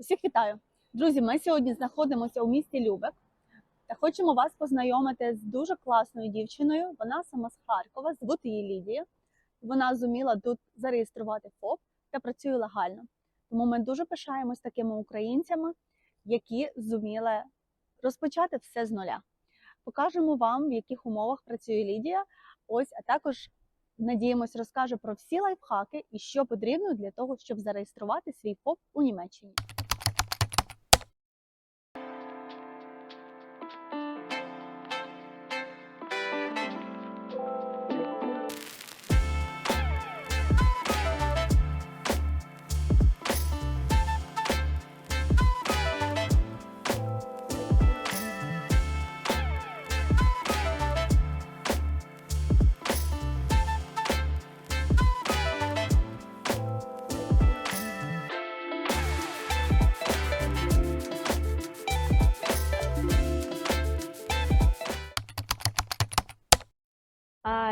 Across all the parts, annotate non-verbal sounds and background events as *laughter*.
Усіх вітаю! Друзі, ми сьогодні знаходимося у місті Любек та хочемо вас познайомити з дуже класною дівчиною. Вона сама з Харкова, звуть її Лідія. Вона зуміла тут зареєструвати ФОП та працює легально. Тому ми дуже пишаємось такими українцями, які зуміли розпочати все з нуля. Покажемо вам, в яких умовах працює Лідія. Ось, а також надіємось, розкаже про всі лайфхаки і що потрібно для того, щоб зареєструвати свій ФОП у Німеччині.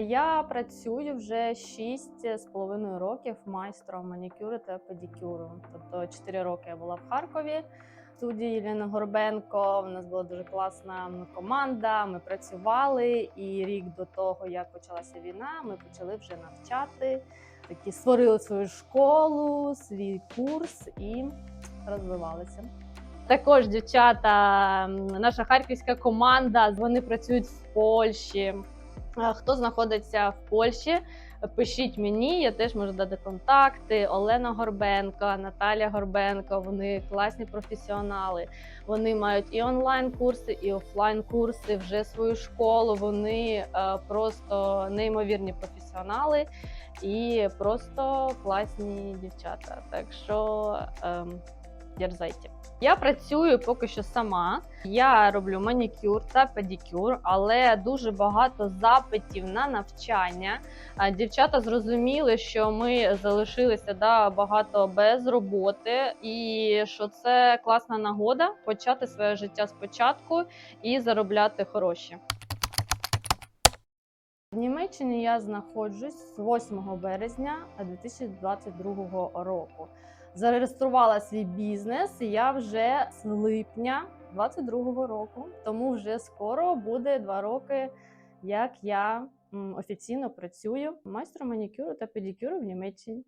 Я працюю вже 6 з половиною років майстром манікюру та педикюру. Тобто 4 роки я була в Харкові в студії Єліни Горбенко. У нас була дуже класна команда. Ми працювали, і рік до того, як почалася війна, ми почали вже навчати. Такі створили свою школу, свій курс і розвивалися. Також дівчата, наша харківська команда, вони працюють в Польщі. Хто знаходиться в Польщі, пишіть мені, я теж можу дати контакти. Олена Горбенко, Наталя Горбенко. Вони класні професіонали. Вони мають і онлайн-курси, і офлайн-курси, вже свою школу. Вони е, просто неймовірні професіонали і просто класні дівчата. Так що ем, дерзайте. Я працюю поки що сама. Я роблю манікюр та педикюр, але дуже багато запитів на навчання. Дівчата зрозуміли, що ми залишилися да, багато без роботи, і що це класна нагода почати своє життя спочатку і заробляти гроші. В Німеччині я знаходжусь з 8 березня 2022 року. Зареєструвала свій бізнес я вже з липня 22-го року. Тому вже скоро буде два роки, як я офіційно працюю майстром манікюру та педикюру в Німеччині.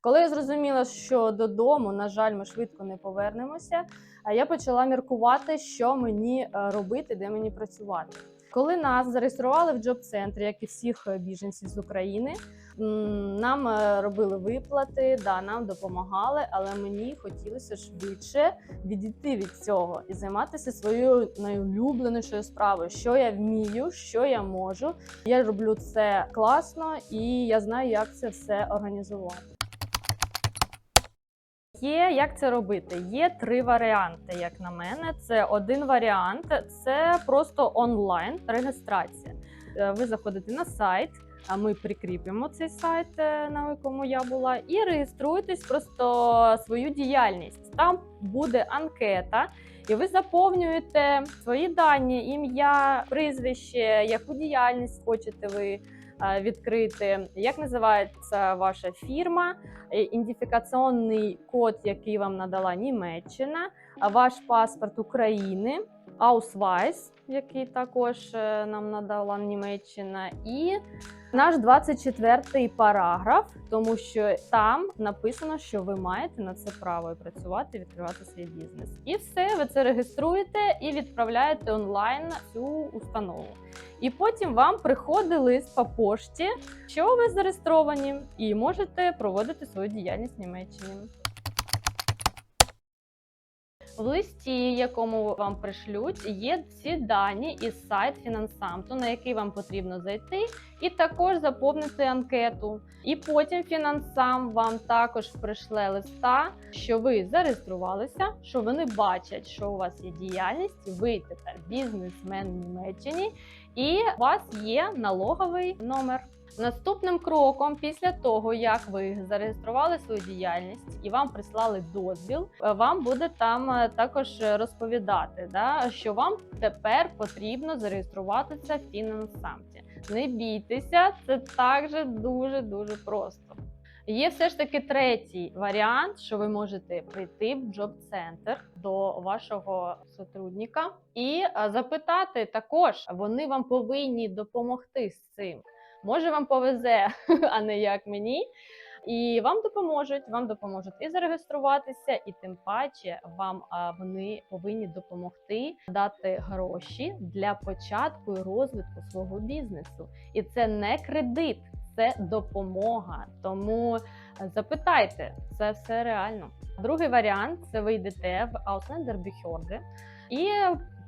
Коли я зрозуміла, що додому, на жаль, ми швидко не повернемося, а я почала міркувати, що мені е, робити, де мені працювати. Коли нас зареєстрували в джоб-центрі, як і всіх е, біженців з України, нам е, робили виплати, да, нам допомагали, але мені хотілося швидше відійти від цього і займатися своєю найулюбленішою справою, що я вмію, що я можу. Я роблю це класно і я знаю, як це все організувати. Є як це робити? Є три варіанти, як на мене. Це один варіант це просто онлайн реєстрація. Е, Ви заходите на сайт, а ми прикріпимо цей сайт, е, на якому я була, і реєструєтесь просто свою діяльність. Там буде анкета, і ви заповнюєте свої дані, ім'я, прізвище, яку діяльність хочете ви е, відкрити, як називається ваша фірма, ідентифікаційний код, який вам надала Німеччина, ваш паспорт України, Ausweis, який також е, нам надала Німеччина, і наш 24-й параграф, тому що там написано, що ви маєте на це право і працювати, відкривати свій бізнес. І все, ви це реєструєте і відправляєте онлайн цю установу. І потім вам приходить лист по пошті, що ви зареєстровані, і можете проводити свою діяльність в Німеччині. В листі, якому вам пришлють, є всі дані із сайт фінансамту, на який вам потрібно зайти, і також заповнити анкету. І потім фінансам вам також пришле листа, що ви зареєструвалися, що вони бачать, що у вас є діяльність, ви тепер бізнесмен в Німеччині, і у вас є налоговий номер. Наступним кроком, після того як ви зареєстрували свою діяльність і вам прислали дозвіл, е, вам буде там е, також розповідати, да, що вам тепер потрібно зареєструватися в фінансамті. Не бійтеся, це також дуже дуже просто. Є все ж таки третій варіант, що ви можете прийти в джоб-центр до вашого сотрудника і е, запитати також, вони вам повинні допомогти з цим. Може, вам повезе, *laughs* а не як мені. І вам допоможуть, вам допоможуть і зареєструватися, і тим паче вам вони повинні допомогти дати гроші для початку і розвитку свого бізнесу. І це не кредит, це допомога. Тому е, запитайте, це все реально. Другий варіант це ви йдете в Ausländer Behörde і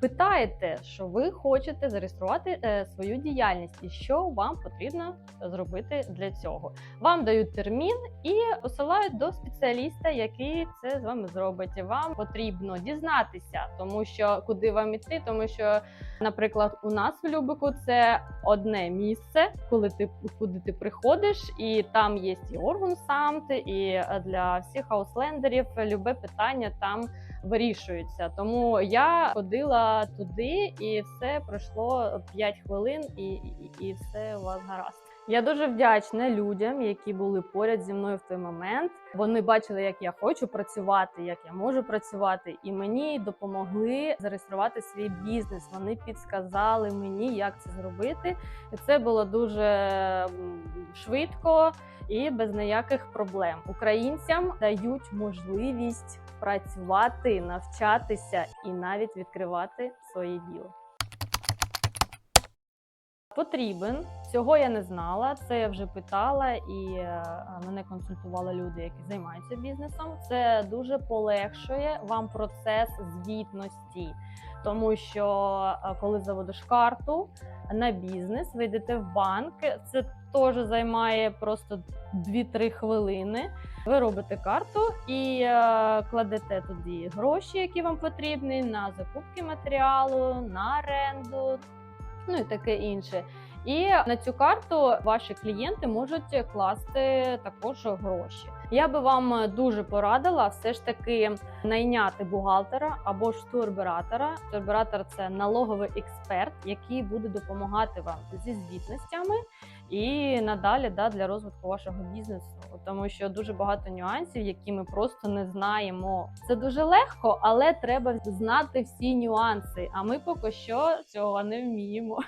питаєте, що ви хочете зареєструвати е, свою діяльність, і що вам потрібно зробити для цього. Вам дають термін і посилають до спеціаліста, який це з вами зробить. Вам потрібно дізнатися, тому що куди вам іти, тому що, наприклад, у нас в Любику це одне місце, коли ти куди ти приходиш, і там є і орган Органсамт, і для всіх ауслендерів любе питання там вирішується. Тому я ходила туди, і все пройшло 5 хвилин, і, і, і все у вас гаразд. Я дуже вдячна людям, які були поряд зі мною в той момент. Вони бачили, як я хочу працювати, як я можу працювати, і мені допомогли зареєструвати свій бізнес. Вони підсказали мені, як це зробити. І це було дуже швидко і без ніяких проблем. Українцям дають можливість працювати, навчатися і навіть відкривати своє діло. Потрібен цього я не знала. Це я вже питала, і е, мене консультували люди, які займаються бізнесом. Це дуже полегшує вам процес звітності, тому що е, коли заводиш карту на бізнес, ви йдете в банк. Це теж займає просто 2-3 хвилини. Ви робите карту і е, кладете туди гроші, які вам потрібні, на закупки матеріалу, на оренду, ну і таке інше. І на цю карту ваші клієнти можуть класти також гроші. Я би вам дуже порадила все ж таки найняти бухгалтера або ж турбюратора. Турбюратор це налоговий експерт, який буде допомагати вам зі звітностями і надалі да, для розвитку вашого бізнесу, тому що дуже багато нюансів, які ми просто не знаємо. Це дуже легко, але треба знати всі нюанси. А ми поки що цього не вміємо.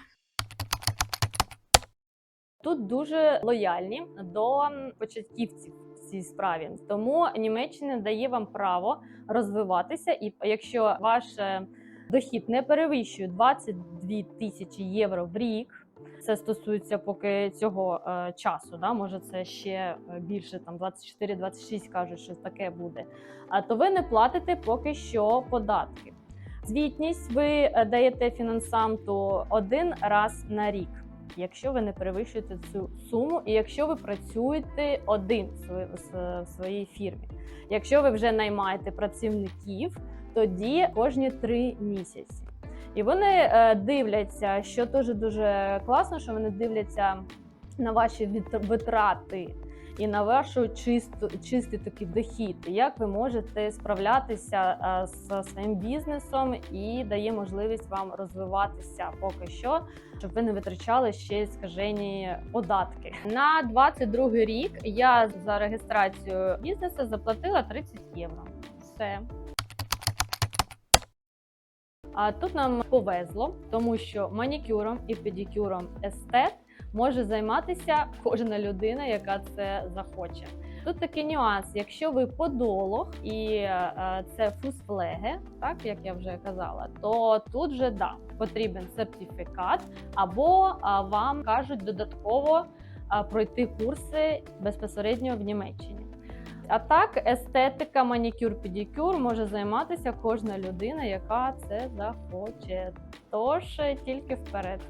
Тут дуже лояльні до початківців цій справі, тому Німеччина дає вам право розвиватися, і якщо ваш е, дохід не перевищує 22 тисячі євро в рік. Це стосується поки цього е, часу. Да? Може, це ще е, більше, там 24-26 кажуть, що таке буде. А то ви не платите поки що податки. Звітність ви е, даєте фінансанту один раз на рік, якщо ви не перевищуєте цю суму, і якщо ви працюєте один в своїй фірмі. Якщо ви вже наймаєте працівників, тоді кожні три місяці. І вони е, дивляться, що дуже дуже класно, що вони дивляться на ваші витрати і на вашу чисту, чистий такий дохід. Як ви можете справлятися з своїм бізнесом і дає можливість вам розвиватися поки що, щоб ви не витрачали ще скажені податки. На 22 рік я за реєстрацію бізнесу заплатила 30 євро. Все. А тут нам повезло, тому що манікюром і педикюром естет може займатися кожна людина, яка це захоче. Тут такий нюанс: якщо ви подолог і е, це фусфлеге, так як я вже казала, то тут же да потрібен сертифікат, або вам кажуть додатково пройти курси безпосередньо в Німеччині. А так, естетика, манікюр, педикюр може займатися кожна людина, яка це захоче. Тож е, тільки вперед.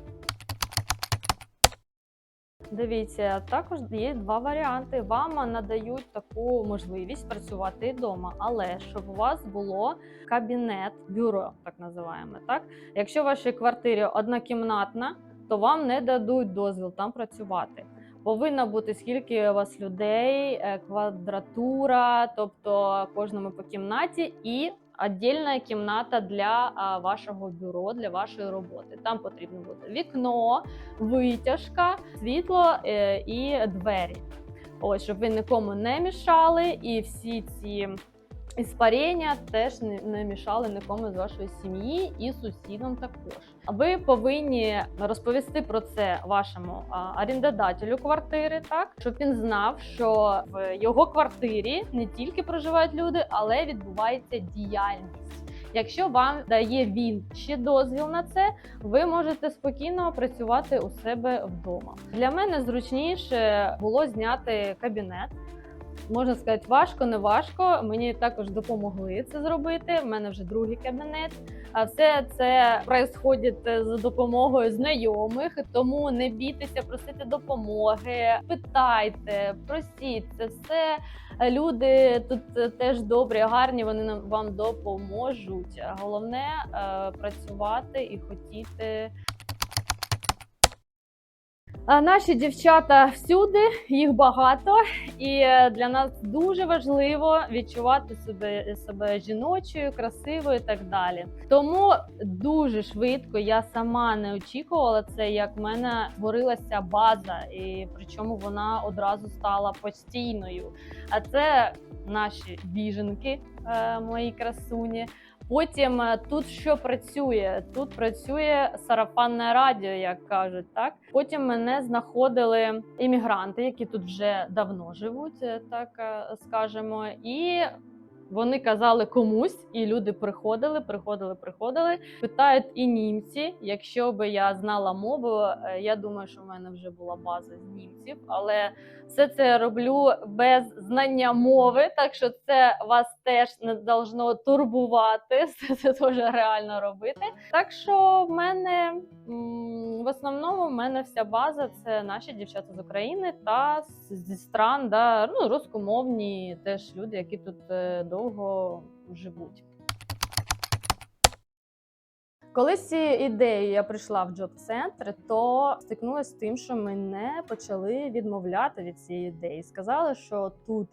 Дивіться, також є два варіанти. Вам надають таку можливість працювати вдома, але щоб у вас було кабінет, бюро, так називаємо. Так, якщо в вашій квартирі однокімнатна, то вам не дадуть дозвіл там працювати. Повинно бути скільки у вас людей, е, квадратура, тобто кожному по кімнаті, і віддільна кімната для вашого бюро, для вашої роботи. Там потрібно буде вікно, витяжка, світло і двері. Ось, щоб ви нікому не мішали, і всі ці іспарення теж не, мішали нікому з вашої сім'ї і сусідам також. Ви повинні розповісти про це вашому орендодателю квартири, так щоб він знав, що в його квартирі не тільки проживають люди, але відбувається діяльність. Якщо вам дає він ще дозвіл на це, ви можете спокійно працювати у себе вдома. Для мене зручніше було зняти кабінет. Можна сказати, важко, не важко. Мені також допомогли це зробити. У мене вже другий кабінет. А все це відбувається за допомогою знайомих, тому не бійтеся просити допомоги, питайте, просіть це все. Люди тут теж добрі, гарні. Вони вам допоможуть. Головне е, працювати і хотіти. Наші дівчата всюди, їх багато, і е, для нас дуже важливо відчувати себе, себе жіночою, красивою і так далі. Тому дуже швидко я сама не очікувала це, як в мене створилася база, і причому вона одразу стала постійною. А це наші біженки, е, мої красуні. Потім е, тут що працює? Тут працює сарафанне радіо, як кажуть, так. Потім мене знаходили іммігранти, які тут вже давно живуть, е, так е, скажемо, і. Вони казали комусь, і люди приходили, приходили, приходили. Питають і німці. Якщо би я знала мову, е, я думаю, що в мене вже була база з німців, але все це я роблю без знання мови, так що це вас теж не должно турбувати. *laughs* Це, це дуже реально робити. Так що в мене в основному в мене вся база це наші дівчата з України та зі стран, да, ну рускомовні теж люди, які тут е, довго живуть. Коли цією ідеєю я прийшла в джоб-центр, то стикнулася з тим, що мене почали відмовляти від цієї ідеї. Сказали, що тут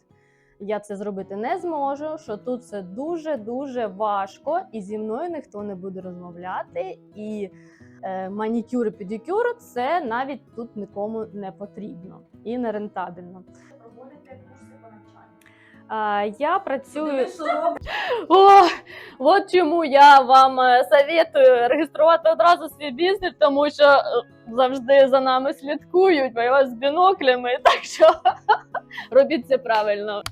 я це зробити не зможу, що тут це дуже дуже важко, і зі мною ніхто не буде розмовляти. І е, манікюр і педикюр це навіть тут нікому не потрібно і не рентабельно. Я працюю. О, от чому я вам е, советую реєструвати одразу свій бізнес, тому що е, завжди за нами слідкують, воюють з біноклями, *laughs* так що робіть це правильно.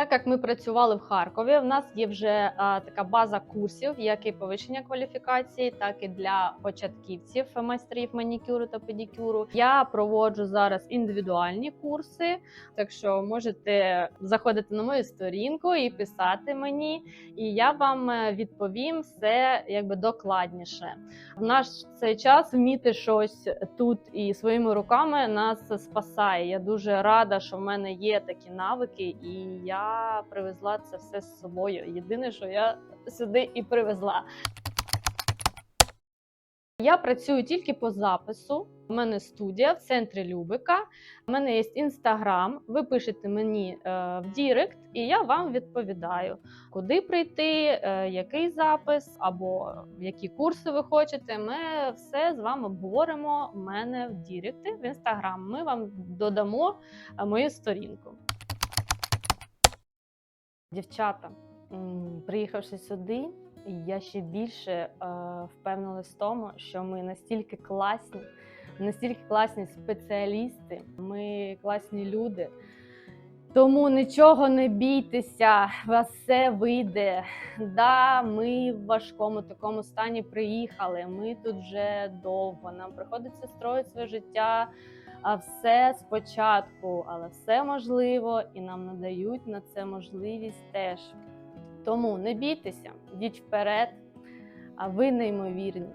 Так як ми працювали в Харкові, в нас є вже а, така база курсів, як і повищення кваліфікації, так і для початківців майстрів манікюру та педикюру. Я проводжу зараз індивідуальні курси, так що можете заходити на мою сторінку і писати мені, і я вам е, відповім все якби докладніше. В наш цей час вміти щось тут і своїми руками нас спасає. Я дуже рада, що в мене є такі навики, і я привезла це все з собою. Єдине, що я сюди і привезла. Я працюю тільки по запису. У мене студія в центрі Любика. У мене є інстаграм. Ви пишете мені е, в Дірект, і я вам відповідаю, куди прийти, е, який запис або які курси ви хочете. Ми все з вами обговоримо. У мене в Діректі в інстаграм. Ми вам додамо е, мою сторінку. Дівчата, приїхавши сюди, я ще більше е, впевнилась в тому, що ми настільки класні, настільки класні спеціалісти, ми класні люди. Тому нічого не бійтеся, вас все вийде. Да, ми в важкому такому стані приїхали. Ми тут вже довго. Нам приходиться строїти своє життя. А все спочатку, але все можливо, і нам надають на це можливість теж. Тому не бійтеся, йдіть вперед, а ви неймовірні.